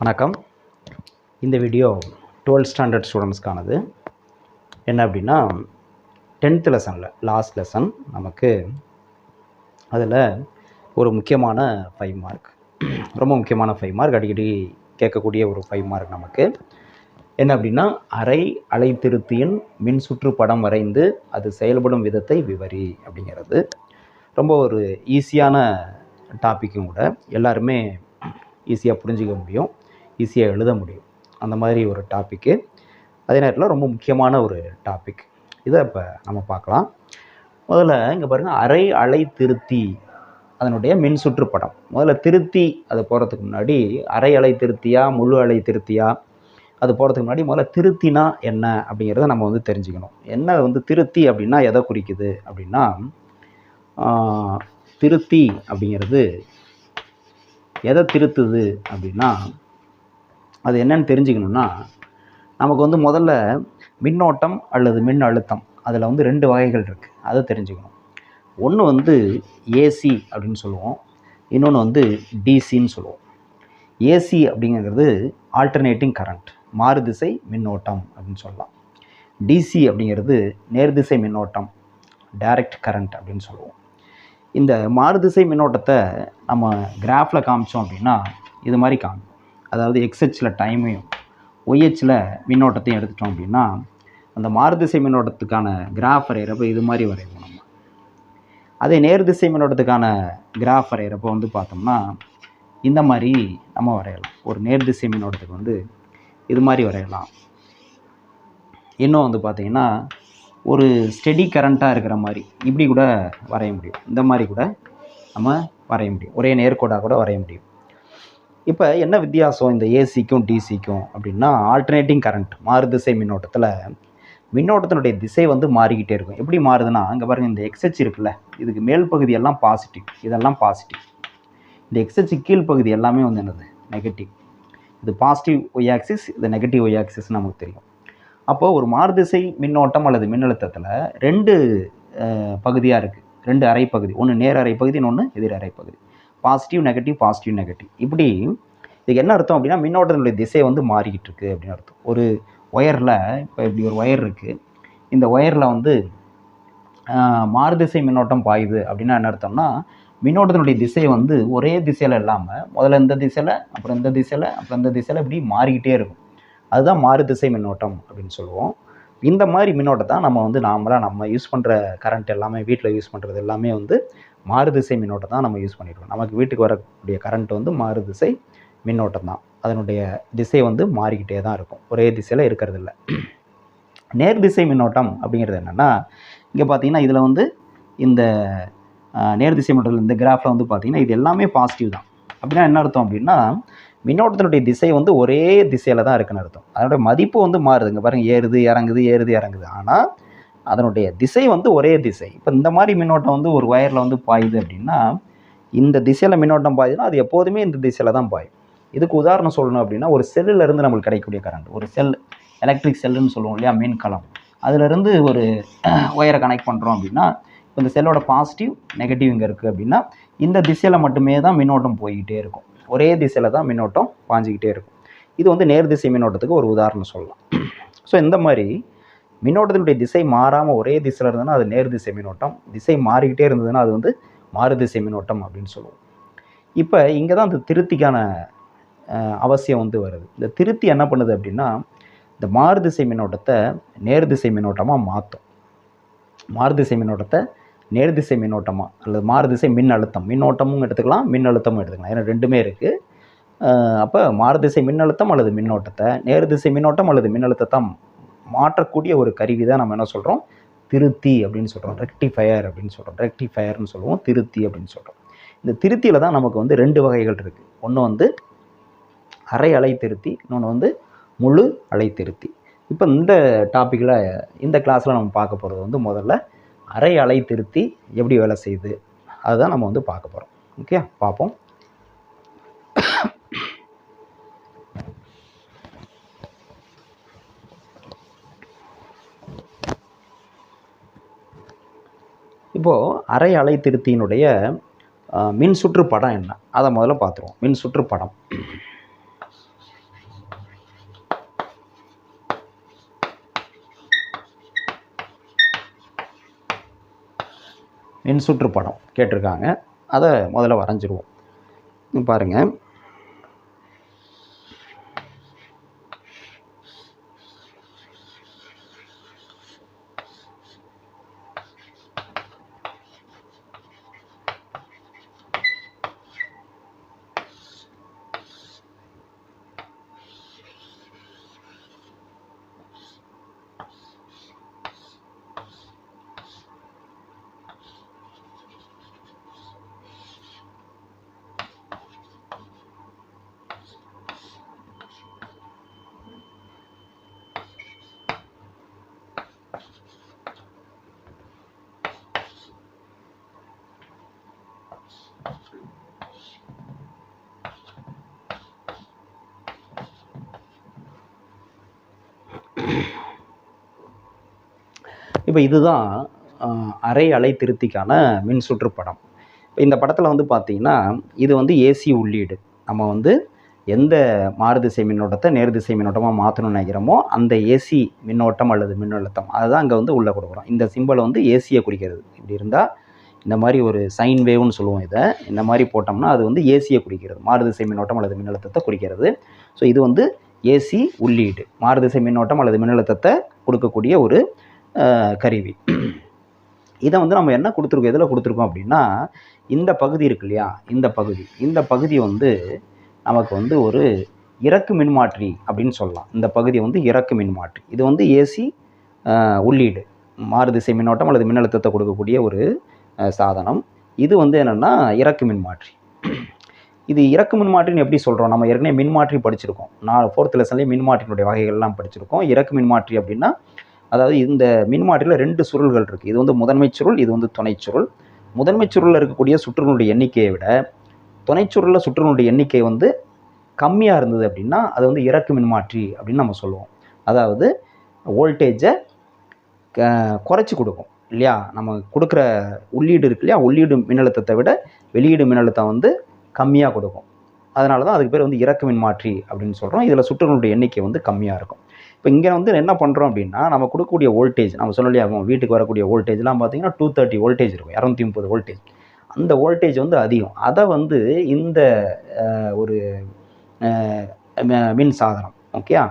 வணக்கம். இந்த video twelfth standard ஸ்டூடெண்ட்ஸ்க்கானது என்ன அப்படின்னா டென்த் லெசனில் லாஸ்ட் லெசன் நமக்கு அதில் ஒரு முக்கியமான ஃபைவ் மார்க் ரொம்ப முக்கியமான ஃபைவ் மார்க் அடிக்கடி கேட்கக்கூடிய ஒரு ஃபைவ் மார்க் நமக்கு. என்ன அப்படின்னா அரை அலைத்திருத்தியின் மின் சுற்று படம் வரைந்து அது செயல்படும் விதத்தை விவரி அப்படிங்கிறது. ரொம்ப ஒரு ஈஸியான டாப்பிக்கும் கூட எல்லாருமே ஈஸியாக புரிஞ்சிக்க முடியும். ஈஸியாக எழுத முடியும். அந்த மாதிரி ஒரு டாப்பிக்கு அதே நேரத்தில் ரொம்ப முக்கியமான ஒரு டாபிக் இதை இப்போ நம்ம பார்க்கலாம். முதல்ல இங்கே பாருங்கள் அரை அலை திருத்தி அதனுடைய மின் சுற்றுப்படம். முதல்ல திருத்தி அது போகிறதுக்கு முன்னாடி அரை அலை திருத்தியா முழு அலை திருத்தியா? அது போகிறதுக்கு முன்னாடி முதல்ல திருத்தினா என்ன அப்படிங்கிறத நம்ம வந்து தெரிஞ்சுக்கணும். என்ன வந்து திருத்தி அப்படின்னா எதை குறிக்குது அப்படின்னா திருத்தி அப்படிங்கிறது எதை திருத்துது அப்படின்னா அது என்னன்னு தெரிஞ்சுக்கணுன்னா நமக்கு வந்து முதல்ல மின்னோட்டம் அல்லது மின் அழுத்தம் அதில் வந்து ரெண்டு வகைகள் இருக்குது அதை தெரிஞ்சுக்கணும். ஒன்று வந்து ஏசி அப்படின்னு சொல்லுவோம். இன்னொன்று வந்து டிசின்னு சொல்லுவோம். ஏசி அப்படிங்கிறது ஆல்டர்னேட்டிங் கரண்ட் மாறுதிசை மின்னோட்டம் அப்படின்னு சொல்லலாம். டிசி அப்படிங்கிறது நேர்திசை மின்னோட்டம் டைரக்ட் கரண்ட் அப்படின்னு சொல்லுவோம். இந்த மாறுதிசை மின்னோட்டத்தை நம்ம கிராஃபில் காமிச்சோம் அப்படின்னா இது மாதிரி காமிக்கும் அதாவது எக்ஸ்ஹெச்சில் டைமையும் ஒய்ஹெச்சில் மின்னோட்டத்தையும் எடுத்துட்டோம் அப்படின்னா அந்த மாறுதிசை மின்னோட்டத்துக்கான கிராஃப் வரைகிறப்ப இது மாதிரி வரைவோம் நம்ம. அதே நேர்திசை மின்னோட்டத்துக்கான கிராஃப் வரைகிறப்ப வந்து பார்த்தோம்னா இந்த மாதிரி நம்ம வரையலாம். ஒரு நேர்திசை மின்னோட்டத்துக்கு வந்து இது மாதிரி வரையலாம். இன்னும் வந்து பார்த்தீங்கன்னா ஒரு ஸ்டெடி கரண்ட்டாக இருக்கிற மாதிரி இப்படி கூட வரைய முடியும். இந்த மாதிரி கூட நம்ம வரைய முடியும். ஒரே நேர்கோடாக கூட வரைய முடியும். இப்போ என்ன வித்தியாசம் இந்த ஏசிக்கும் டிசிக்கும் அப்படின்னா ஆல்டர்னேட்டிங் கரண்ட் மாறுதிசை மின்னோட்டத்தில். மின்னோட்டத்தினுடைய திசை வந்து மாறிக்கிட்டே இருக்கும். எப்படி மாறுதுன்னா அங்கே பாருங்கள் இந்த எக்ஸ்ஹெச் இருக்குல்ல இதுக்கு மேல் பகுதி எல்லாம் பாசிட்டிவ் இதெல்லாம் பாசிட்டிவ் இந்த எக்ஸ்ஹெச் கீழ் பகுதி எல்லாமே வந்து என்னது? நெகட்டிவ் இது பாசிட்டிவ் ஒய் ஆக்சிஸ் இது நெகட்டிவ் ஒய் ஆக்சிஸ் நமக்கு தெரியும். அப்போது ஒரு மாறுதிசை மின்னோட்டம் அல்லது மின்னழுத்தத்தில் ரெண்டு பகுதியாக இருக்குது ரெண்டு அரை பகுதி. ஒன்று நேர் அரை பகுதி இன்னொன்று எதிர் அரை பகுதி. பாசிட்டிவ் நெகட்டிவ் பாசிட்டிவ் நெகட்டிவ் இப்படி இதுக்கு என்ன அர்த்தம் அப்படின்னா மின்னோட்டத்தினுடைய திசை வந்து மாறிக்கிட்டு இருக்குது அப்படின்னு அர்த்தம். ஒரு ஒயரில் இப்போ இப்படி ஒரு ஒயர் இருக்குது இந்த ஒயரில் வந்து மாறுதிசை மின்னோட்டம் பாயுது அப்படின்னா என்ன அர்த்தம்னா மின்னோட்டத்தினுடைய திசை வந்து ஒரே திசையில் இல்லாமல் முதல்ல இந்த திசையில் அப்புறம் இந்த திசையில் அப்புறம் இந்த திசையில் இப்படி மாறிக்கிட்டே இருக்கும். அதுதான் மாறுதிசை மின்னோட்டம் அப்படின்னு சொல்லுவோம். இந்த மாதிரி மின்னோட்டத்தை நம்ம வந்து நார்மலாக நம்ம யூஸ் பண்ணுற கரண்ட் எல்லாமே வீட்டில் யூஸ் பண்ணுறது எல்லாமே வந்து மாறுதிசை மின்னோட்டம் தான் நம்ம யூஸ் பண்ணிடுவோம் நமக்கு வீட்டுக்கு வரக்கூடிய கரண்ட் வந்து மாறுதிசை மின்னோட்டம் தான். அதனுடைய திசை வந்து மாறிக்கிட்டே தான் இருக்கும். ஒரே திசையில் இருக்கிறது இல்லை நேர்திசை மின்னோட்டம் அப்படிங்கிறது என்னென்னா இங்கே பார்த்தீங்கன்னா இதில் வந்து இந்த நேர்திசை மின்னோட்டத்தில் இந்த கிராஃபில் வந்து பார்த்திங்கன்னா இது எல்லாமே பாசிட்டிவ் தான். அப்படின்னா என்ன அர்த்தம் அப்படின்னா மின்னோட்டத்தினுடைய திசை வந்து ஒரே திசையில் தான் இருக்குன்னு அர்த்தம். அதனுடைய மதிப்பு வந்து மாறுதுங்க. பாருங்கள் ஏறுது இறங்குது ஏறுது இறங்குது. ஆனால் அதனுடைய திசை வந்து ஒரே திசை. இப்போ இந்த மாதிரி மின்னோட்டம் வந்து ஒரு ஒயரில் வந்து பாயுது அப்படின்னா இந்த திசையில் மின்னோட்டம் பாயுதுன்னா அது எப்போதுமே இந்த திசையில் தான் பாயும். இதுக்கு உதாரணம் சொல்லணும் அப்படின்னா ஒரு செல்லுலேருந்து நம்மளுக்கு கிடைக்கக்கூடிய கரண்ட் ஒரு செல் எலக்ட்ரிக் செல்லுன்னு சொல்லுவோம் இல்லையா மின்கலம். அதிலிருந்து ஒரு ஒயரை கனெக்ட் பண்ணுறோம் அப்படின்னா இப்போ இந்த செல்லோட பாசிட்டிவ் நெகட்டிவ் இங்கே இருக்குது அப்படின்னா இந்த திசையில் மட்டுமே தான் மின்னோட்டம் போய்கிட்டே இருக்கும். ஒரே திசையில் தான் மின்னோட்டம் பாஞ்சிக்கிட்டே இருக்கும். இது வந்து நேர் திசை மின்னோட்டத்துக்கு ஒரு உதாரணம் சொல்லலாம். ஸோ இந்த மாதிரி மின்னோட்டத்தினுடைய திசை மாறாமல் ஒரே திசையில் இருந்ததுன்னா அது நேர் திசை மின்னோட்டம். திசை மாறிக்கிட்டே இருந்ததுன்னா அது வந்து மாறுதிசை மின்னோட்டம் அப்படின்னு சொல்லுவோம். இப்போ இங்கே தான் அந்த திருத்திக்கான அவசியம் வந்து வருது. இந்த திருத்தி என்ன பண்ணுது அப்படின்னா இந்த மாறுதிசை மின்னோட்டத்தை நேர்திசை மின்னோட்டமாக மாற்றும் மாறுதிசை மின்னோட்டத்தை நேர்திசை மின்னோட்டமாக அல்லது மாறுதிசை மின் அழுத்தம் மின்னோட்டமும் எடுத்துக்கலாம் மின் அழுத்தமும் எடுத்துக்கலாம். ஏன்னா ரெண்டுமே இருக்குது அப்போ மாறுதிசை மின்னழுத்தம் அல்லது மின்னோட்டத்தை நேர்திசை மின்னோட்டம் அல்லது மின்னழுத்தத்தை மாற்றக்கூடிய ஒரு கருவி தான் நம்ம என்ன சொல்கிறோம் திருத்தி அப்படின்னு சொல்கிறோம் ரெக்டிஃபயர் அப்படின்னு சொல்கிறோம் ரெக்டிஃபயர்னு சொல்லுவோம். திருத்தி அப்படின்னு சொல்கிறோம் இந்த திருத்தியில் தான் நமக்கு வந்து ரெண்டு வகைகள் இருக்குது ஒன்று வந்து அரை அலை திருத்தி இன்னொன்று வந்து முழு அலை திருத்தி. இப்போ இந்த டாப்பிக்கில் இந்த கிளாஸில் நம்ம பார்க்க போகிறது வந்து முதல்ல அரை அலை திருத்தி எப்படி வேலை செய்யுது? அதுதான் நம்ம வந்து பார்க்க போகிறோம் ஓகே பார்ப்போம். இப்போது அரை அலை திருத்தியினுடைய மின் சுற்று படம் என்ன? அதை முதல்ல பார்த்துருவோம். மின் சுற்று படம். மின்சுற்று படம் கேட்டிருக்காங்க. அதை முதல்ல வரைஞ்சிருவோம். பாருங்கள் இப்போ இதுதான் அரை அலை திருத்திக்கான மின் சுற்று படம். இப்போ இந்த படத்தில் வந்து பார்த்தீங்கன்னா இது வந்து ஏசி உள்ளீடு. நம்ம வந்து எந்த மாறுதிசை மின்னோட்டத்தை நேர்திசை மின்னோட்டமாக மாற்றணும்னு நினைக்கிறோமோ அந்த ஏசி மின்னோட்டம் அல்லது மின்னழுத்தம் அதுதான் அங்கே வந்து உள்ளே கொடுக்குறோம். இந்த சிம்பலை வந்து ஏசியை குறிக்கிறது. இப்படி இருந்தால் இந்த மாதிரி ஒரு சைன் வேவ்னு சொல்லுவோம் இதை. இந்த மாதிரி போட்டோம்னா அது வந்து ஏசியை குறிக்கிறது. மாறுதிசை மின்னோட்டம் அல்லது மின்னழுத்தத்தை குறிக்கிறது. ஸோ இது வந்து ஏசி உள்ளீடு. மாறுதிசை மின்னோட்டம் அல்லது மின்னழுத்தத்தை கொடுக்கக்கூடிய ஒரு கருவி. இதை வந்து நம்ம என்ன கொடுத்துருக்கோம்? எதில் கொடுத்துருக்கோம் அப்படின்னா இந்த பகுதி இருக்கு இல்லையா? இந்த பகுதி. இந்த பகுதி வந்து நமக்கு வந்து ஒரு இறக்கு மின்மாற்றி அப்படின்னு சொல்லலாம். இந்த பகுதி வந்து இறக்கு மின்மாற்றி. இது வந்து ஏசி உள்ளீடு. மாறுதிசை மின்னோட்டம் அல்லது மின்னழுத்தத்தை கொடுக்கக்கூடிய ஒரு சாதனம். இது வந்து என்னென்னா இறக்கு மின்மாற்றி. இது இறக்கு மின்மாற்றின்னு எப்படி சொல்கிறோம் நம்ம ஏற்கனவே மின்மாற்றி படிச்சிருக்கோம். நான் ஃபோர்த் லெசன்லேயே மின்மாற்றினுடைய வகைகள்லாம் படிச்சிருக்கோம். இறக்கு மின்மாற்றி அப்படின்னா அதாவது இந்த மின்மாற்றியில் ரெண்டு சுருள்கள் இருக்குது இது வந்து முதன்மை சுருள் இது வந்து துணை சுருள். முதன்மை சுருளில் இருக்கக்கூடிய சுற்றுகளுடைய எண்ணிக்கையை விட துணை சுருளில் சுற்றுகளுடைய எண்ணிக்கை வந்து கம்மியாக இருந்தது அப்படின்னா அது வந்து இறக்கு மின்மாற்றி அப்படின்னு நம்ம சொல்லுவோம். அதாவது வோல்டேஜை குறைச்சி கொடுக்கும் இல்லையா? நம்ம கொடுக்குற உள்ளீடு இருக்கு இல்லையா? உள்ளீடு மின்னழுத்தத்தை விட வெளியீடு மின்னழுத்தம் வந்து கம்மியாக கொடுக்கும். அதனால தான் அதுக்கு பேர் வந்து இறக்கு மின்மாற்றி அப்படின்னு சொல்கிறோம் இதில் சுற்றுகளுடைய எண்ணிக்கை வந்து கம்மியாக இருக்கும். இப்போ இங்கே வந்து என்ன பண்ணுறோம் அப்படின்னா நம்ம கொடுக்கக்கூடிய வோல்டேஜ் நம்ம சொல்லலையா வீட்டுக்கு வரக்கூடிய வோல்டேஜ்லாம் பார்த்தீங்கன்னா டூ தேர்ட்டி வோல்டேஜ் இருக்கும் இரநூத்தி முப்பது வோல்டேஜ் அந்த வோல்டேஜ் வந்து அதிகம். அதை வந்து இந்த ஒரு ம- மின் சாதனம் ஓகே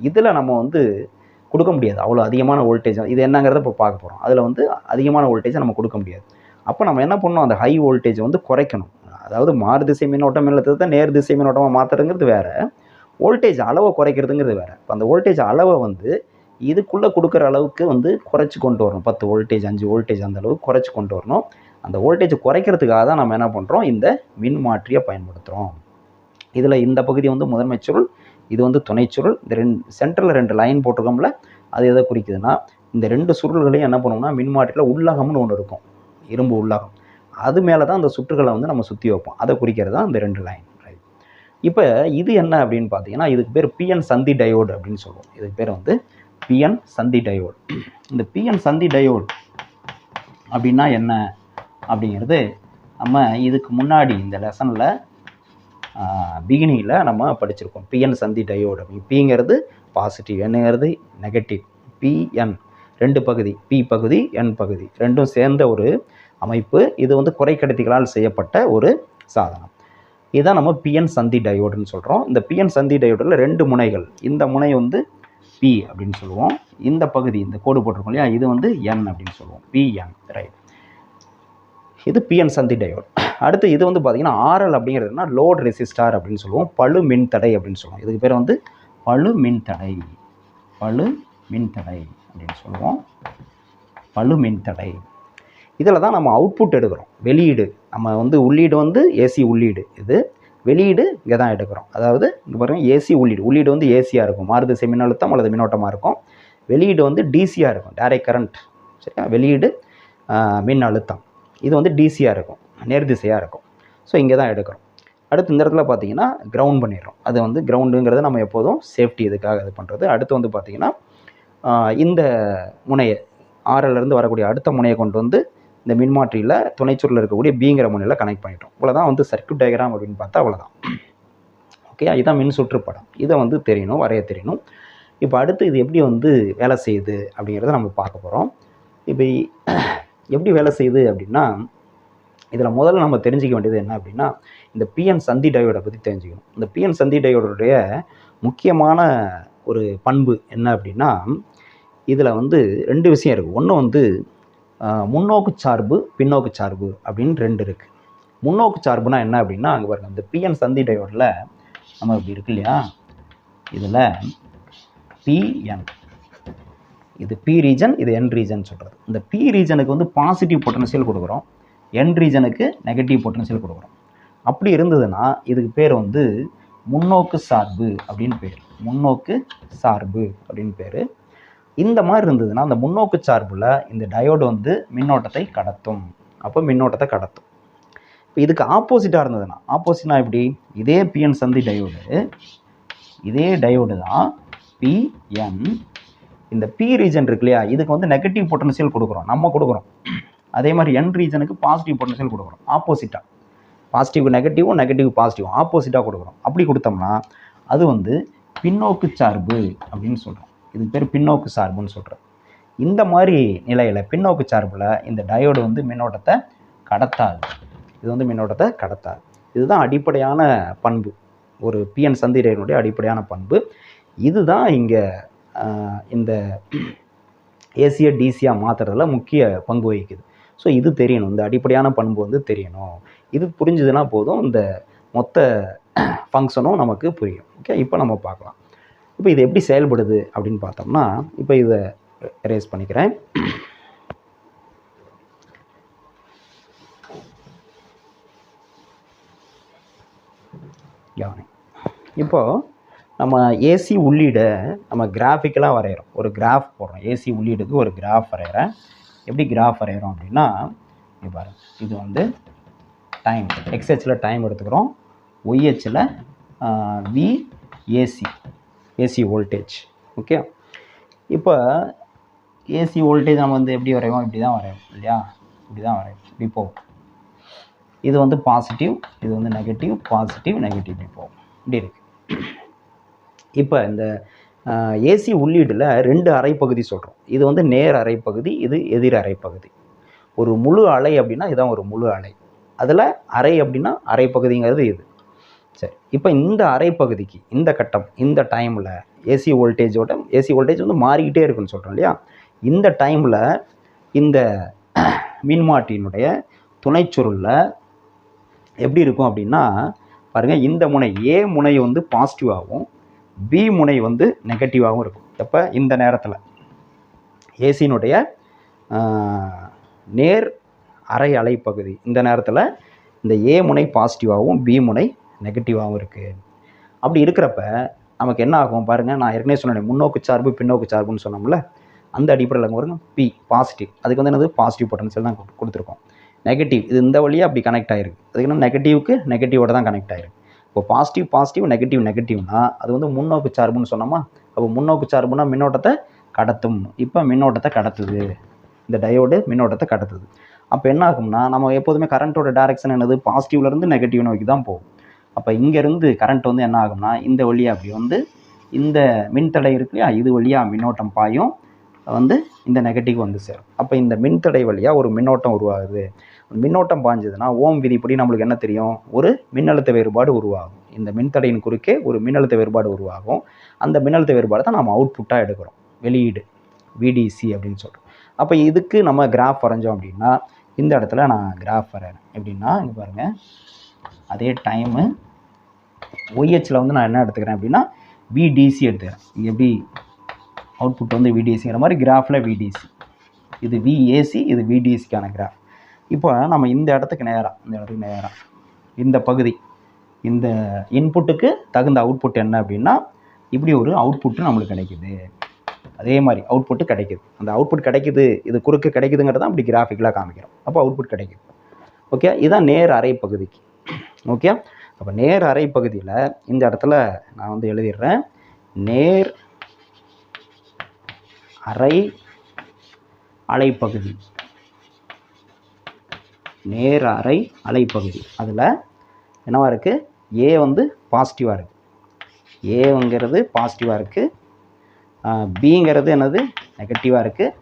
இதில் நம்ம வந்து கொடுக்க முடியாது. அவ்வளோ அதிகமான வோல்டேஜ் இது என்னங்கிறத இப்போ பார்க்க போகிறோம் அதில் வந்து அதிகமான வோல்டேஜை நம்ம கொடுக்க முடியாது. அப்போ நம்ம என்ன பண்ணணும்? அந்த ஹை வோல்டேஜை வந்து குறைக்கணும். அதாவது மாறு திசை மின்னோட்டம் மின்னழுத்தத்தை நேர் திசை மின்னோட்டமாக மாற்றுறதுங்கிறது வேறு. வோல்டேஜ் அளவை குறைக்கிறதுங்கிறது வேறு. இப்போ அந்த வோல்டேஜ் அளவை வந்து இதுக்குள்ளே கொடுக்குற அளவுக்கு வந்து குறைச்சி கொண்டு வரணும். பத்து வோல்டேஜ் அஞ்சு வோல்டேஜ் அந்த அளவுக்கு குறைச்சி கொண்டு வரணும். அந்த வோல்டேஜ் குறைக்கிறதுக்காக தான் நம்ம என்ன பண்ணுறோம் இந்த மின்மாற்றியை பயன்படுத்துகிறோம் இதில் இந்த பகுதி வந்து முதன்மை சுருள் இது வந்து துணைச் சுருள். இந்த ரெண்டு சென்டரில் ரெண்டு லைன் போட்டிருக்கோம்ல அது எதை குறிக்குதுன்னா இந்த ரெண்டு சுருள்களையும் என்ன பண்ணுவோம்னா மின்மாற்றியில் உள்ளகம்னு ஒன்று இருக்கும். இரும்பு உள்ளகம். அது மேலே தான் அந்த சுற்றுகளை வந்து நம்ம சுற்றி வைப்போம். அதை குறிக்கிறது தான் இந்த ரெண்டு லைன் இப்போ இது என்ன அப்படின்னு பார்த்தீங்கன்னா இதுக்கு பேர் பிஎன் சந்தி டயோடு அப்படின்னு சொல்லுவோம். இதுக்கு பேர் வந்து பிஎன் சந்தி டயோடு இந்த பிஎன் சந்தி டயோடு அப்படின்னா என்ன? அப்படிங்கிறது நம்ம இதுக்கு முன்னாடி இந்த லெசனில் பிகினிங்கில் நம்ம படிச்சிருக்கோம். பிஎன் சந்தி டயோடு அப்படி. பிங்கிறது பாசிட்டிவ் என்னங்கிறது நெகட்டிவ் பிஎன் ரெண்டு பகுதி. பி பகுதி என் பகுதி. ரெண்டும் சேர்ந்த ஒரு அமைப்பு. இது வந்து குறைக்கடத்திகளால் செய்யப்பட்ட ஒரு சாதனம். இதான் நம்ம பிஎன் சந்தி டயோடுன்னு சொல்கிறோம் இந்த பிஎன் சந்தி டயோடில் ரெண்டு முனைகள். இந்த முனை வந்து பி அப்படின்னு சொல்லுவோம். இந்த பகுதி இந்த கோடு போட்டிருக்கோம் இல்லையா? இது வந்து என் அப்படின்னு சொல்லுவோம். பிஎன் ரைட் இது பிஎன் சந்தி டயோட் அடுத்து இது வந்து பார்த்திங்கன்னா ஆர்எல் அப்படிங்கிறதுனா லோட் ரெசிஸ்டார் அப்படின்னு சொல்லுவோம். பளு மின் தடை அப்படின்னு சொல்லுவோம். இதுக்கு பேர் வந்து பளு மின் தடை. பளு மின் தடை அப்படின்னு சொல்லுவோம். பளு மின் தடை. இதில் தான் நம்ம அவுட்புட் எடுக்கிறோம். வெளியீடு. நம்ம வந்து உள்ளீடு வந்து ஏசி உள்ளீடு. இது வெளியீடு இங்கே தான் எடுக்கிறோம். அதாவது இங்கே பாருங்கள் ஏசி உள்ளீடு. உள்ளீடு வந்து ஏசியாக இருக்கும். மாறுதிசை மின்னழுத்தம் அல்லது மின்னோட்டமாக இருக்கும். வெளியீடு வந்து டிசியாக இருக்கும். டைரக்ட் கரண்ட் சரியா? வெளியீடு மின் அழுத்தம் இது வந்து டிசியாக இருக்கும். நேர்திசையாக இருக்கும். ஸோ இங்கே தான் எடுக்கிறோம். அடுத்து இந்த இடத்துல பார்த்தீங்கன்னா கிரவுண்ட் பண்ணிடுறோம். அது வந்து கிரவுண்டுங்கிறத நம்ம எப்போதும் சேஃப்டி இதுக்காக இது பண்ணுறது அடுத்து வந்து பார்த்திங்கன்னா இந்த முனையை ஆறிலிருந்து வரக்கூடிய அடுத்த முனையை கொண்டு வந்து இந்த மின்மாற்றியில் துணைச்சூரில் இருக்கக்கூடிய பிங்கிற முனையில் கனெக்ட் பண்ணிட்டோம். இவ்வளோதான் வந்து சர்க்கியூட் டயக்ராம் அப்படின்னு பார்த்தா அவ்வளோதான் ஓகே இதுதான் மின் சுற்றுப்படம். இதை வந்து தெரியணும் வரைய தெரியணும். இப்போ அடுத்து இது எப்படி வந்து வேலை செய்யுது அப்படிங்கிறத நம்ம பார்க்க போகிறோம் இப்போ எப்படி வேலை செய்யுது அப்படின்னா இதில் முதல்ல நம்ம தெரிஞ்சிக்க வேண்டியது என்ன அப்படின்னா இந்த பிஎன் சந்தி டயோடை பற்றி தெரிஞ்சுக்கணும். இந்த பிஎன் சந்தி டயோடைய முக்கியமான ஒரு பண்பு என்ன அப்படின்னா இதில் வந்து ரெண்டு விஷயம் இருக்குது ஒன்று வந்து முன்னோக்கு சார்பு பின்னோக்கு சார்பு அப்படின்னு ரெண்டு இருக்குது முன்னோக்கு சார்புனா என்ன அப்படின்னா அங்கே பாருங்க இந்த பிஎன் சந்தி டையோடில் நம்ம இப்படி இருக்கு இல்லையா? இதில் பிஎன் இது பி ரீஜன் இது என் ரீஜன் சொல்கிறது இந்த பி ரீஜனுக்கு வந்து பாசிட்டிவ் பொட்டன்ஷியல் கொடுக்குறோம். என் ரீஜனுக்கு நெகட்டிவ் பொட்டன்ஷியல் கொடுக்குறோம். அப்படி இருந்ததுன்னா இதுக்கு பேர் வந்து முன்னோக்கு சார்பு அப்படின்னு பேர். முன்னோக்கு சார்பு அப்படின்னு பேர். இந்த மாதிரி இருந்ததுன்னா அந்த முன்னோக்கு சார்பில் இந்த டயோடு வந்து மின்னோட்டத்தை கடத்தும். அப்போ மின்னோட்டத்தை கடத்தும். இப்போ இதுக்கு ஆப்போசிட்டாக இருந்ததுன்னா ஆப்போசிட்னா எப்படி? இதே பிஎன் சந்தி டயோடு இதே டயோடு தான் பிஎன் இந்த பி ரீஜன் இருக்கு இல்லையா? இதுக்கு வந்து நெகட்டிவ் பொட்டன்ஷியல் கொடுக்குறோம். நம்ம கொடுக்குறோம். அதே மாதிரி என் ரீஜனுக்கு பாசிட்டிவ் பொட்டன்ஷியல் கொடுக்குறோம். ஆப்போசிட்டாக பாசிட்டிவ் நெகட்டிவும் நெகட்டிவ் பாசிட்டிவ் ஆப்போசிட்டாக கொடுக்குறோம். அப்படி கொடுத்தோம்னா அது வந்து பின்னோக்கு சார்பு அப்படின்னு சொல்கிறோம் இது பேர் பின்னோக்கு சார்புன்னு சொல்கிறோம் இந்த மாதிரி நிலையில் பின்னோக்கு சார்பில் இந்த டயோடு வந்து மின்னோட்டத்தை கடத்தாது. இது வந்து மின்னோட்டத்தை கடத்தாது. இதுதான் அடிப்படையான பண்பு. ஒரு பிஎன் சந்திரனுடைய அடிப்படையான பண்பு. இதுதான் இங்கே இந்த ஏசியை டிசியாக மாற்றுறதுல முக்கிய பங்கு வகிக்குது. ஸோ இது தெரியணும். இந்த அடிப்படையான பண்பு வந்து தெரியணும். இது புரிஞ்சுதுன்னா போதும். இந்த மொத்த ஃபங்க்ஷனும் நமக்கு புரியும். ஓகே இப்போ நம்ம பார்க்கலாம். இப்போ இது எப்படி செயல்படுது அப்படின்னு பார்த்தோம்னா இப்போ இதை ரேஸ் பண்ணிக்கிறேன். கவனி இப்போது நம்ம ஏசி உள்ளீடை நம்ம கிராஃபிக்கலாக வரைகிறோம் ஒரு கிராஃப் போடுறோம். ஏசி உள்ளீடுக்கு ஒரு கிராஃப் வரைகிறேன் எப்படி கிராஃப் வரைகிறோம் அப்படின்னா இங்க பாருங்க. இது வந்து டைம் எக்ஸ்ஹெச்சில் டைம் எடுத்துக்கிறோம். ஒய்ஹெச்சில் V AC AC voltage okay இப்போ ஏசி வோல்டேஜ் நம்ம வந்து எப்படி வரைவோம்? இப்படி தான் வரைவோம் இல்லையா? இப்படி தான் வரைவோம். இப்படி போகும். இது வந்து பாசிட்டிவ் இது வந்து நெகட்டிவ் பாசிட்டிவ் நெகட்டிவ் இப்படி போகும். இப்படி இருக்கு. இப்போ இந்த ஏசி உள்ளீடில் ரெண்டு அரைப்பகுதி சொல்கிறோம் இது வந்து நேர் அரைப்பகுதி இது எதிர் அரைப்பகுதி. ஒரு முழு அலை அப்படின்னா இதுதான் ஒரு முழு அலை. அதில் அரை அப்படின்னா அரைப்பகுதிங்கிறது இது. சரி. இப்போ இந்த அரை பகுதிக்கு இந்த கட்டம் இந்த டைமில் ஏசி வோல்டேஜோட ஏசி வோல்டேஜ் வந்து மாறிக்கிட்டே இருக்குன்னு சொல்கிறோம் இல்லையா? இந்த டைமில் இந்த மின்மாட்டியினுடைய துணைச்சுருளில் எப்படி இருக்கும் அப்படின்னா பாருங்கள் இந்த முனை ஏ முனை வந்து பாசிட்டிவாகவும் பி முனை வந்து நெகட்டிவாகவும் இருக்கும். எப்போ? இந்த நேரத்தில். ஏசியினுடைய நேர் அரை அலை பகுதி இந்த நேரத்தில் இந்த ஏ முனை பாசிட்டிவாகவும் பி முனை நெகட்டிவாகவும் இருக்குது அப்படி இருக்கிறப்ப நமக்கு என்ன ஆகும் பாருங்கள் நான் ஏற்கனவே சொன்னேன் முன்னோக்கு சார்பு பின்னோக்கு சார்புன்னு சொன்னோம்ல அந்த அடிப்படையில் அங்கே வருங்க பி பாசிட்டிவ் அதுக்கு வந்து என்னது? பாசிட்டிவ் பொட்டன்ஷியல் தான் கொடுத்துருக்கோம். நெகட்டிவ் இது இந்த வழியாக அப்படி கனெக்ட் ஆகிருக்கு அதுக்கு என்ன? நெகட்டிவ்க்கு நெகட்டிவோட தான் கனெக்ட் ஆகிருக்கு இப்போ பாசிட்டிவ் பாசிட்டிவ் நெகட்டிவ் நெகட்டிவ்னா அது வந்து முன்னோக்கு சார்புன்னு சொன்னோமா? அப்போ முன்னோக்கு சார்புனா மின்னோட்டத்தை கடத்தும். இப்போ மின்னோட்டத்தை கடத்துது. இந்த டயோடு மின்னோட்டத்தை கடத்துது. அப்போ என்ன ஆகும்னா நம்ம எப்போதுமே கரண்ட்டோட டேரெக்ஷன் என்னது? பாசிட்டிவ்லேருந்து நெகட்டிவ் நோக்கி தான் போகும். அப்போ இங்கேருந்து கரண்ட் வந்து என்ன ஆகும்னா இந்த வழியாக அப்படி வந்து இந்த மின்தடை இருக்கு இல்லையா இது வழியாக மின்னோட்டம் பாயும் வந்து இந்த நெகட்டிவ் வந்து சேரும். அப்போ இந்த மின்தடை வழியாக ஒரு மின்னோட்டம் உருவாகுது. மின்னோட்டம் பாய்ஞ்சதுன்னா ஓம் விதிப்படி நம்மளுக்கு என்ன தெரியும்? ஒரு மின்னழுத்த வேறுபாடு உருவாகும். இந்த மின்தடையின் குறுக்கே ஒரு மின்னழுத்த வேறுபாடு உருவாகும். அந்த மின்னழுத்த வேறுபாடு தான் நம்ம அவுட்புட்டாக எடுக்கிறோம். வெளியீடு விடிசி அப்படின்னு சொல்கிறோம் அப்போ இதுக்கு நம்ம கிராஃப் வரைஞ்சோம் அப்படின்னா இந்த இடத்துல நான் கிராஃப் வரைகிறேன் எப்படின்னா இங்கே பாருங்கள் அதே டைமு ஒய்ஹெச்சில் வந்து நான் என்ன எடுத்துக்கிறேன் அப்படின்னா விடிசி எடுத்துக்கிறேன். எப்படி அவுட்புட் வந்து விடிசிங்கிற மாதிரி கிராஃபில் விடிசி இது விஏசி இது விடிசிக்கான கிராஃப் இப்போ நம்ம இந்த இடத்துக்கு நேராக இந்த இடத்துக்கு நேராக இந்த பகுதி இந்த இன்புட்டுக்கு தகுந்த அவுட்புட் என்ன அப்படின்னா இப்படி ஒரு அவுட்புட்டு நம்மளுக்கு கிடைக்குது. அதே மாதிரி அவுட்புட்டு கிடைக்குது. அந்த அவுட்புட் கிடைக்குது இது குறுக்கு கிடைக்குதுங்கிறத அப்படி கிராஃபிக்கலாக காமிக்கிறோம். அப்போ அவுட்புட் கிடைக்குது. ஓகே இதுதான் நேர் அரை பகுதிக்கு. ஓகே அப்போ நேர் அரை பகுதியில் இந்த இடத்துல நான் வந்து எழுதிடுறேன். நேர் அரை அலைப்பகுதி. நேர் அரை அலைப்பகுதி. அதில் என்னவாக இருக்குது ஏ வந்து பாசிட்டிவாக இருக்குது ஏங்கிறது பாசிட்டிவாக இருக்குது பிங்கிறது என்னது? நெகட்டிவாக இருக்குது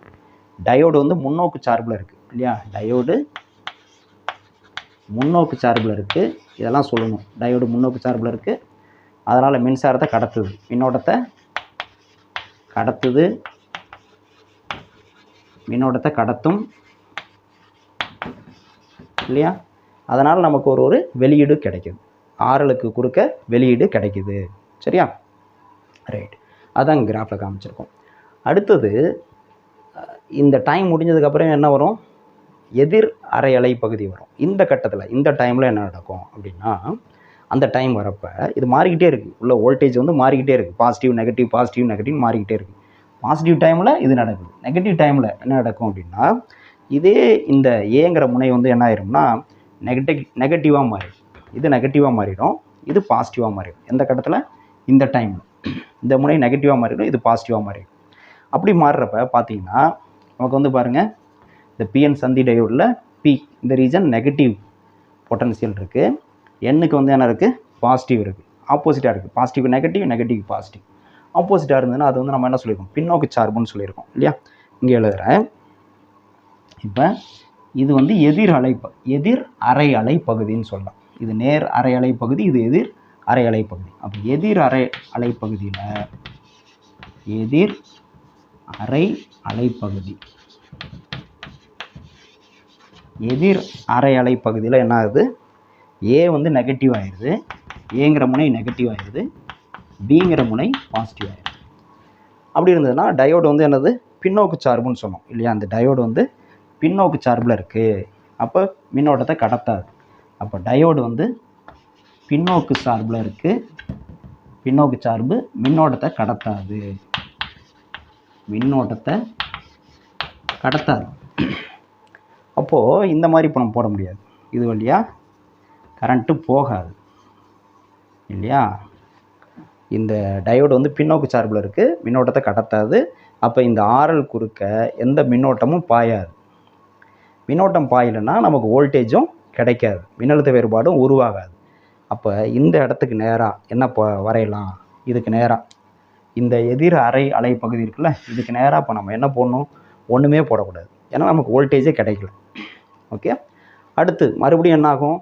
டயோடு வந்து முன்னோக்கு சார்பில் இருக்குது இல்லையா? டயோடு முன்னோக்கு சார்பில் இருக்குது இதெல்லாம் சொல்லணும். டயோடு முன்னோக்கு சார்பில் இருக்குது அதனால் மின்சாரத்தை கடத்துது. மின்னோட்டத்தை கடத்துது. மின்னோட்டத்தை கடத்தும். இல்லையா? அதனால் நமக்கு ஒரு ஒரு வெளியீடு கிடைக்குது. ஆறலுக்கு குறுக்க வெளியீடு கிடைக்குது. சரியா? ரைட் அதான் கிராஃபில் காமிச்சிருக்கோம். அடுத்தது இந்த டைம் முடிஞ்சதுக்கப்புறம் என்ன வரும்? எதிர் அரை அலை பகுதி வரும். இந்த கட்டத்தில் இந்த டைமில் என்ன நடக்கும் அப்படின்னா அந்த டைம் வரப்போ இது மாறிக்கிட்டே இருக்குது உள்ள வோல்டேஜ் வந்து மாறிக்கிட்டே இருக்குது பாசிட்டிவ் நெகட்டிவ் பாசிட்டிவ் நெகட்டிவ் மாறிக்கிட்டே இருக்குது பாசிட்டிவ் டைமில் இது நடக்குது. நெகட்டிவ் டைமில் என்ன நடக்கும் அப்படின்னா இதே இந்த ஏங்கிற முனை வந்து என்ன ஆயிரும்னா நெகட்டிவ் நெகட்டிவாக மாறிடும். இது நெகட்டிவாக மாறிடும். இது பாசிட்டிவாக மாறிடும். எந்த கட்டத்தில்? இந்த டைமில் இந்த முனை நெகட்டிவாக மாறிடும். இது பாசிட்டிவாக மாறிடும். அப்படி மாறுறப்ப பார்த்தீங்கன்னா நமக்கு வந்து பாருங்கள் இந்த பிஎன் சந்தி டயோடில் பி இந்த ரீஜன் நெகட்டிவ் பொட்டன்சியல் இருக்குது எண்ணுக்கு வந்து என்ன இருக்குது பாசிட்டிவ் இருக்குது ஆப்போசிட்டாக இருக்குது பாசிட்டிவ் நெகட்டிவ் நெகட்டிவ் பாசிட்டிவ் ஆப்போசிட்டாக இருந்ததுன்னா அது வந்து நம்ம என்ன சொல்லியிருக்கோம்? பின்னோக்கு சார்புன்னு சொல்லியிருக்கோம் இல்லையா? இங்கே எழுதுகிறேன் இப்போ இது வந்து எதிர் அலை ப- எதிர் அரை அலை பகுதின்னு சொல்லலாம். இது நேர் அரை அலை பகுதி இது எதிர் அரை அலை பகுதி. அப்போ எதிர் அரை அலை பகுதியில் எதிர் அரை அலைப்பகுதி எதிர் அரை அலை பகுதியில் என்ன ஆகுது ஏ வந்து நெகட்டிவ் ஆயிடுது ஏங்கிற முனை நெகட்டிவ் ஆயிடுது பிங்கிற முனை பாசிட்டிவ் ஆயிடுது அப்படி இருந்ததுன்னா டயோடு வந்து என்னது? பின்னோக்கு சார்புன்னு சொன்னோம் இல்லையா? அந்த டயோடு வந்து பின்னோக்கு சார்பில் இருக்குது அப்போ மின்னோட்டத்தை கடத்தாது. அப்போ டயோடு வந்து பின்னோக்கு சார்பில் இருக்குது பின்னோக்கு சார்பு மின்னோட்டத்தை கடத்தாது. மின்னோட்டத்தை கடத்தாது. அப்போது இந்த மாதிரி இப்போ நம்ம போட முடியாது. இது வழியா கரண்ட்டு போகாது. இல்லையா? இந்த டயோடு வந்து பின்னோக்கு சார்பில் இருக்குது மின்னோட்டத்தை கடத்தாது. அப்போ இந்த ஆரல் குறுக்க எந்த மின்னோட்டமும் பாயாது. மின்னோட்டம் பாயலைன்னா நமக்கு வோல்டேஜும் கிடைக்காது. மின்னழுத்த வேறுபாடும் உருவாகாது. அப்போ இந்த இடத்துக்கு நேராக என்ன ப வரையலாம்? இதுக்கு நேராக இந்த எதிர் அரை அலை பகுதி இருக்குல்ல இதுக்கு நேராக இப்போ நம்ம என்ன போடணும்? ஒன்றுமே போடக்கூடாது. ஏன்னா நமக்கு வோல்டேஜே கிடைக்கல. ஓகே அடுத்து மறுபடியும் என்னாகும்?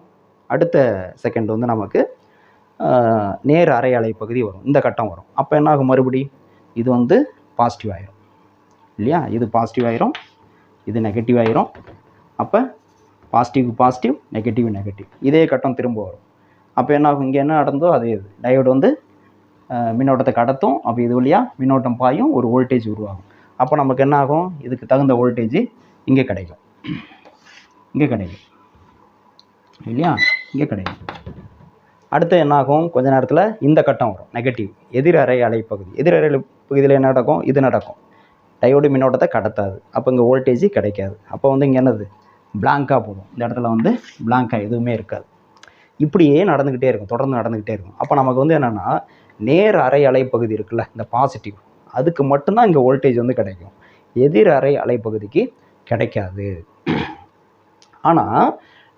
அடுத்த செகண்ட் வந்து நமக்கு நேர் அரை அலை பகுதி வரும். இந்த கட்டம் வரும். அப்போ என்னாகும் மறுபடி? இது வந்து பாசிட்டிவ் ஆயிரும். இல்லையா? இது பாசிட்டிவ் ஆயிரும். இது நெகட்டிவ் ஆயிரும். அப்போ பாசிட்டிவ் பாசிட்டிவ் நெகட்டிவ் நெகட்டிவ் இதே கட்டம் திரும்ப வரும். அப்போ என்ன ஆகும் இங்கே என்ன நடந்தோ அதே இது. டயோடு வந்து மின்னோட்டத்தை கடத்தும். அப்போ இது வழியாக மின்னோட்டம் பாயும். ஒரு வோல்டேஜ் உருவாகும். அப்போ நமக்கு என்ன ஆகும் இதுக்கு தகுந்த வோல்டேஜ் இங்கே கிடைக்கும். இங்கே கிடைக்கும் இல்லையா? இங்கே கிடைக்கும் அடுத்து என்ன ஆகும் கொஞ்ச நேரத்தில் இந்த கட்டம் வரும். நெகட்டிவ் எதிர் அலை பகுதி. எதிர் பகுதியில் என்ன நடக்கும்? இது நடக்கும். டயோடு மின்னோட்டத்தை கடத்தாது. அப்போ இங்கே வோல்டேஜ் கிடைக்காது. அப்போ வந்து இங்கே என்னது? பிளாங்காக போகும். இந்த இடத்துல வந்து பிளாங்காக எதுவுமே இருக்காது. இப்படியே நடந்துக்கிட்டே இருக்கும். தொடர்ந்து நடந்துக்கிட்டே இருக்கும். அப்போ நமக்கு வந்து என்னென்னா நேர் அறை அலை பகுதி இருக்குல்ல இந்த பாசிட்டிவ் அதுக்கு மட்டும்தான் இங்கே வோல்டேஜ் வந்து கிடைக்கும். எதிர் அறை அலை பகுதிக்கு கிடைக்காது. ஆனால்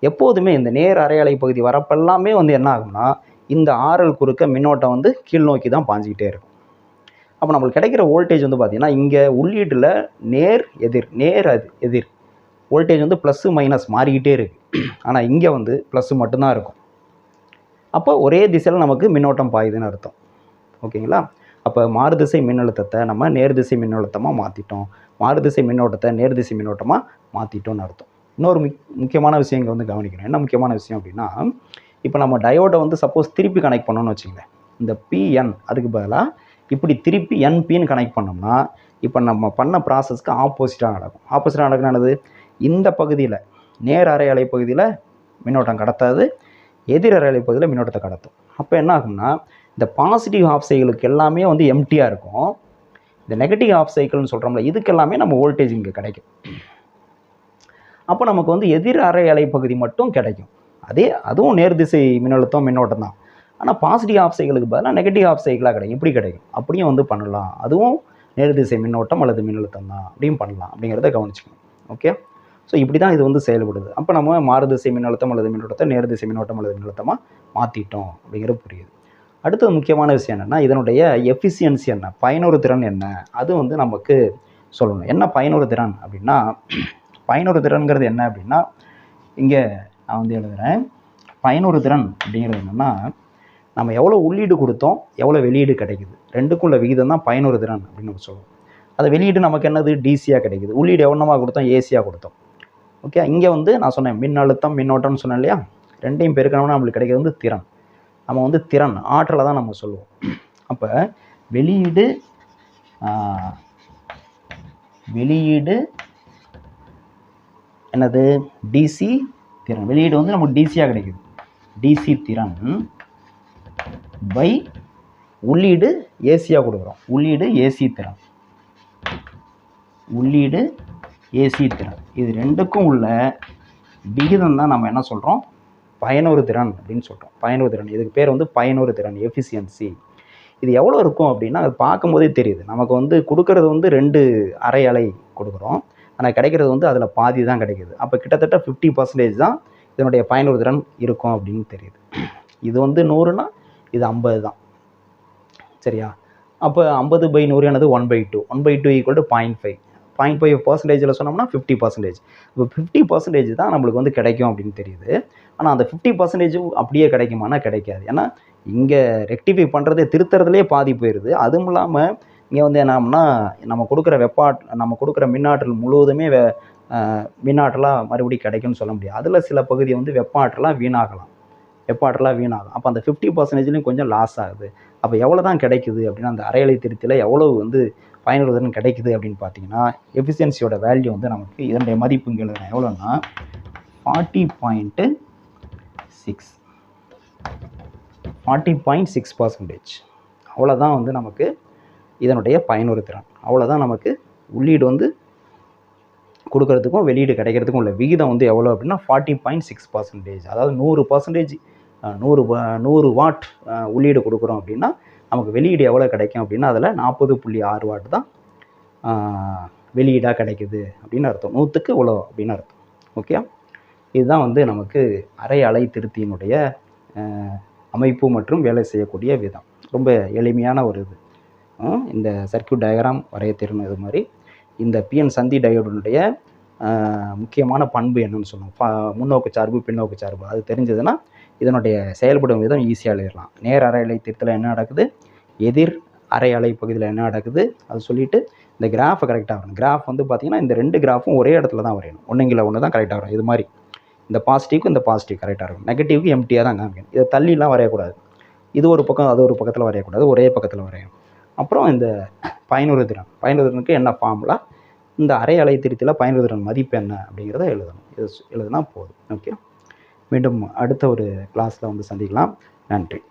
எப்போதுமே இந்த நேர் அரையாலை பகுதி வரப்பெல்லாமே வந்து என்ன ஆகும்னா இந்த ஆரல் குறுக்க மின்னோட்டம் வந்து கீழ் நோக்கி தான் பாஞ்சிக்கிட்டே இருக்கும். அப்போ நம்மளுக்கு கிடைக்கிற வோல்டேஜ் வந்து பார்த்திங்கன்னா இங்கே உள்ளீட்டில் நேர் எதிர் நேர் அது எதிர் வோல்டேஜ் வந்து ப்ளஸ்ஸு மைனஸ் மாறிக்கிட்டே இருக்குது ஆனால் இங்கே வந்து ப்ளஸ்ஸு மட்டும்தான் இருக்கும். அப்போ ஒரே திசையில் நமக்கு மின்னோட்டம் பாயுதுன்னு அர்த்தம். ஓகேங்களா? அப்போ மாறுதிசை மின்னழுத்தத்தை நம்ம நேர்திசை மின்னழுத்தமாக மாற்றிட்டோம் மாறுதிசை மின்னோட்டத்தை நேர்திசை மின்னோட்டமாக மாற்றிட்டோம்னு அர்த்தம். இன்னொரு முக் முக்கியமான விஷயம் இங்கே வந்து கவனிக்கணும். என்ன முக்கியமான விஷயம் அப்படின்னா இப்போ நம்ம டயோடை வந்து சப்போஸ் திருப்பி கனெக்ட் பண்ணோன்னு வச்சுங்களேன் இந்த பிஎன் அதுக்கு பதிலாக இப்படி திருப்பி என்பின்னு கனெக்ட் பண்ணோம்னா இப்போ நம்ம பண்ண ப்ராசஸ்க்கு ஆப்போசிட்டாக நடக்கும். ஆப்போசிட்டாக நடக்குனானது இந்த பகுதியில் நேர் அரை அலை பகுதியில் மின்னோட்டம் கடத்தாது எதிர் அரை அலை பகுதியில் மின்னோட்டத்தை கடத்தும். அப்போ என்ன ஆகும்னா இந்த பாசிட்டிவ் ஆஃப் சைக்கிளுக்கு எல்லாமே வந்து எம்டியாக இருக்கும். இந்த நெகட்டிவ் ஆஃப் சைக்கிள்னு சொல்கிறோம்ல இதுக்கு எல்லாமே நம்ம வோல்டேஜ் இங்கே கிடைக்கும். அப்போ நமக்கு வந்து எதிர் அரை அலை பகுதி மட்டும் கிடைக்கும். அதே அதுவும் நேர்திசை மின்னழுத்தம் மின்னோட்டம் தான் ஆனால் பாசிட்டிவ் ஆஃப் சைக்கிளுக்கு பதிலாக நெகட்டிவ் ஆஃப் சைக்கிளாக கிடைக்கும். இப்படி கிடைக்கும். அப்படியும் வந்து பண்ணலாம். அதுவும் நேர்திசை மின்னோட்டம் அல்லது மின்னழுத்தம் தான் அப்படியும் பண்ணலாம். அப்படிங்கிறத கவனிச்சுக்கணும். ஓகே ஸோ இப்படி தான் இது வந்து செயல்படுது. அப்போ நம்ம மாறுதிசை மின்னழுத்தம் அல்லது மின்னோட்டத்தை நேர்திசை மின்னோட்டம் அல்லது மின்னழுத்தமாக மாற்றிட்டோம் அப்படிங்கிறது புரியுது. அடுத்தது முக்கியமான விஷயம் என்னென்னா இதனுடைய எஃபிஷியன்சி என்ன? பயனுறு திறன் என்ன? அது வந்து நமக்கு சொல்லணும். என்ன பயனுறு திறன் அப்படின்னா பயனுறு திறன்கிறது என்ன அப்படின்னா இங்கே நான் வந்து எழுதுகிறேன் பயனுறு திறன் அப்படிங்கிறது என்னென்னா நம்ம எவ்வளோ உள்ளீடு கொடுத்தோம் எவ்வளோ வெளியீடு கிடைக்குது. ரெண்டுக்குள்ள விகிதம் தான் பயனுறு திறன் அப்படின்னு நம்ம சொல்லுவோம். அது வெளியீடு நமக்கு என்னது? டிசியாக கிடைக்குது. உள்ளீடு எவ்வளோமா கொடுத்தோம்? ஏசியாக கொடுத்தோம். ஓகே இங்கே வந்து நான் சொன்னேன் மின் அழுத்தம் மின்னோட்டம்னு சொன்னேன் இல்லையா? ரெண்டையும் பெருக்கணும்னா நம்மளுக்கு கிடைக்கிறது வந்து திறன். நம்ம வந்து திறன் ஆற்றலை தான் நம்ம சொல்லுவோம். அப்போ வெளியீடு வெளியீடு என்னது? டிசி திறன். வெளியீடு வந்து நமக்கு டிசியாக கிடைக்குது. டிசி திறன் பை உள்ளீடு ஏசியாக கொடுக்குறோம். உள்ளீடு ஏசி திறன். உள்ளீடு ஏசி திறன். இது ரெண்டுக்கும் உள்ள விகிதம் தான் நம்ம என்ன சொல்கிறோம் பயனொரு திறன் அப்படின்னு சொல்கிறோம் பயனொரு திறன். இதுக்கு பேர் வந்து பயனொரு திறன் எஃபிஷியன்சி இது எவ்வளோ இருக்கும் அப்படின்னா அது பார்க்கும்போதே தெரியுது. நமக்கு வந்து கொடுக்கறது வந்து ரெண்டு அரை அலை கொடுக்குறோம். ஆனால் கிடைக்கிறது வந்து அதில் பாதி தான் கிடைக்கிது. அப்போ கிட்டத்தட்ட ஃபிஃப்டி பர்சன்டேஜ் தான் இதனுடைய பயனுறுதிறன் இருக்கும் அப்படின்னு தெரியுது. இது வந்து நூறுனா இது ஐம்பது தான். சரியா? அப்போ ஐம்பது பை நூறு என்னது one by two one by two equal to point five point five பர்சன்டேஜில் சொன்னோம்னா ஃபிஃப்டி பர்சன்டேஜ் இப்போ ஃபிஃப்டி பர்சன்டேஜ் தான் நம்மளுக்கு வந்து கிடைக்கும் அப்படின்னு தெரியுது. ஆனால் அந்த ஃபிஃப்டி பர்சன்டேஜும் அப்படியே கிடைக்குமானா கிடைக்காது. ஏன்னா இங்கே ரெக்டிஃபை பண்ணுறதே திருத்துறதுலேயே பாதி போயிடுது அதுவும் இல்லாமல் இங்கே வந்து என்னம்னா நம்ம கொடுக்குற வெப்பாட் நம்ம கொடுக்குற மின்னாற்றல் முழுவதுமே வெ மின்னாற்றலாக மறுபடியும் கிடைக்கும்னு சொல்ல முடியாது. அதில் சில பகுதி வந்து வெப்ப வீணாகலாம். வெப்பாற்றலாக வீணாகும் அப்போ அந்த ஃபிஃப்டி பர்சன்டேஜ்லேயும் கொஞ்சம் லாஸ் ஆகுது. அப்போ எவ்வளோ தான் கிடைக்குது அப்படின்னா அந்த அரையலை திருத்தியில் எவ்வளோ வந்து பயனுள்ளதுன்னு கிடைக்குது அப்படின்னு பார்த்தீங்கன்னா எஃபிஷியன்சியோட வேல்யூ வந்து நமக்கு இதனுடைய மதிப்பு இங்கே எழுதுறேன் எவ்வளோன்னா forty point six forty point six percentage அவ்வளோதான் வந்து நமக்கு இதனுடைய பயனுறு திறன் அவ்வளோதான் நமக்கு உள்ளீடு வந்து கொடுக்கறதுக்கும் வெளியீடு கிடைக்கிறதுக்கும் உள்ள விகிதம் வந்து எவ்வளோ அப்படின்னா ஃபார்ட்டி பாயிண்ட் சிக்ஸ் பர்சன்டேஜ் அதாவது நூறு பர்சன்டேஜ் நூறு வா- நூறு வாட் உள்ளீடு கொடுக்குறோம் அப்படின்னா நமக்கு வெளியீடு எவ்வளோ கிடைக்கும் அப்படின்னா அதில் நாற்பது புள்ளி ஆறு வாட் தான் வெளியீடாக கிடைக்குது அப்படின்னு அர்த்தம். நூற்றுக்கு இவ்வளோ அப்படின்னு அர்த்தம். ஓகே இதுதான் வந்து நமக்கு அரை அலை திருத்தியினுடைய அமைப்பு மற்றும் வேலை செய்யக்கூடிய விதம். ரொம்ப எளிமையான ஒரு இது. இந்த சர்க்யூட் டயக்ராம் வரைய தெரியும் இது மாதிரி? இந்த பிஎன் சந்தி டயோடனுடைய முக்கியமான பண்பு என்னன்னு சொல்லுவோம். ப- முன்னோக்கு சார்பு பின்னோக்கு சார்பு. அது தெரிஞ்சதுன்னா இதனுடைய செயல்படும் விதம் ஈஸியாக எழுதிடலாம். நேர் அரை அலை திருத்தில் என்ன நடக்குது? எதிர் அரை அலை பகுதியில் என்ன நடக்குது? அது சொல்லிட்டு இந்த கிராஃபை கரெக்டாக வரணும். கிராஃப் வந்து பார்த்தீங்கன்னா இந்த ரெண்டு கிராஃபும் ஒரே இடத்துல தான் வரையணும். ஒன்றுங்கில் ஒன்று தான் கரெக்டாக வரும். இது மாதிரி. இந்த பாசிட்டிவ்க்கு இந்த பாசிட்டிவ் கரெக்டாக இருக்கும். நெகட்டிவ்க்கு எம்டியாக தான் காமிக்கணும். இதை தள்ளிலாம் வரையக்கூடாது. இது ஒரு பக்கம் அது ஒரு பக்கத்தில் வரையக்கூடாது. ஒரே பக்கத்தில் வரையணும். அப்புறம் இந்த பயனுறுதிறன் திறன் திறனுக்கு என்ன ஃபார்முலா இந்த அரை அலை திருத்தியில் பயனுறுதிறன் மதிப்பு என்ன அப்படிங்கிறத எழுதணும். எழுதுனா போதும். ஓகே மீண்டும் அடுத்த ஒரு கிளாஸில் வந்து சந்திக்கலாம். நன்றி.